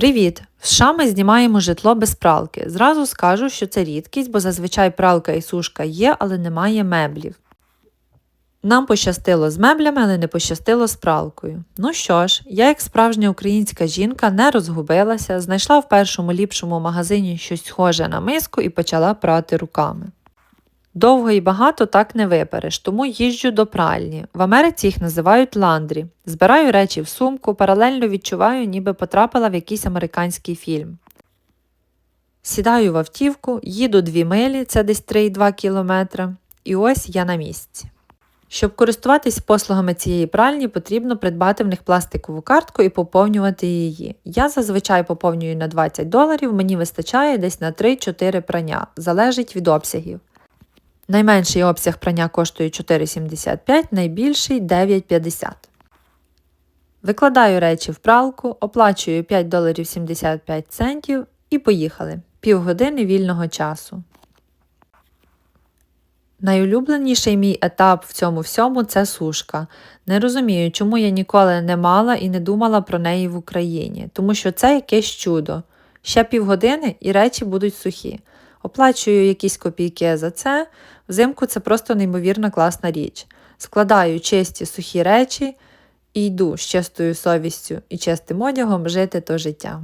Привіт! В США ми знімаємо житло без пралки. Зразу скажу, що це рідкість, бо зазвичай пралка і сушка є, але немає меблів. Нам пощастило з меблями, але не пощастило з пралкою. Ну що ж, я, як справжня українська жінка, не розгубилася, знайшла в першому ліпшому магазині щось схоже на миску і почала прати руками. Довго і багато так не випереш, тому їжджу до пральні. В Америці їх називають ландрі. Збираю речі в сумку, паралельно відчуваю, ніби потрапила в якийсь американський фільм. Сідаю в автівку, їду 2 милі, це десь 3,2 кілометра, і ось я на місці. Щоб користуватись послугами цієї пральні, потрібно придбати в них пластикову картку і поповнювати її. Я зазвичай поповнюю на 20 доларів, мені вистачає десь на 3-4 прання, залежить від обсягів. Найменший обсяг прання коштує 4,75, найбільший 9,50. Викладаю речі в пралку, оплачую 5 доларів 75 центів і поїхали. Півгодини вільного часу. Найулюбленіший мій етап в цьому всьому це сушка. Не розумію, чому я ніколи не мала і не думала про неї в Україні, тому що це якесь чудо. Ще півгодини і речі будуть сухі. Оплачую якісь копійки за це. Взимку це просто неймовірно класна річ. Складаю чисті сухі речі і йду з чистою совістю і чистим одягом жити то життя.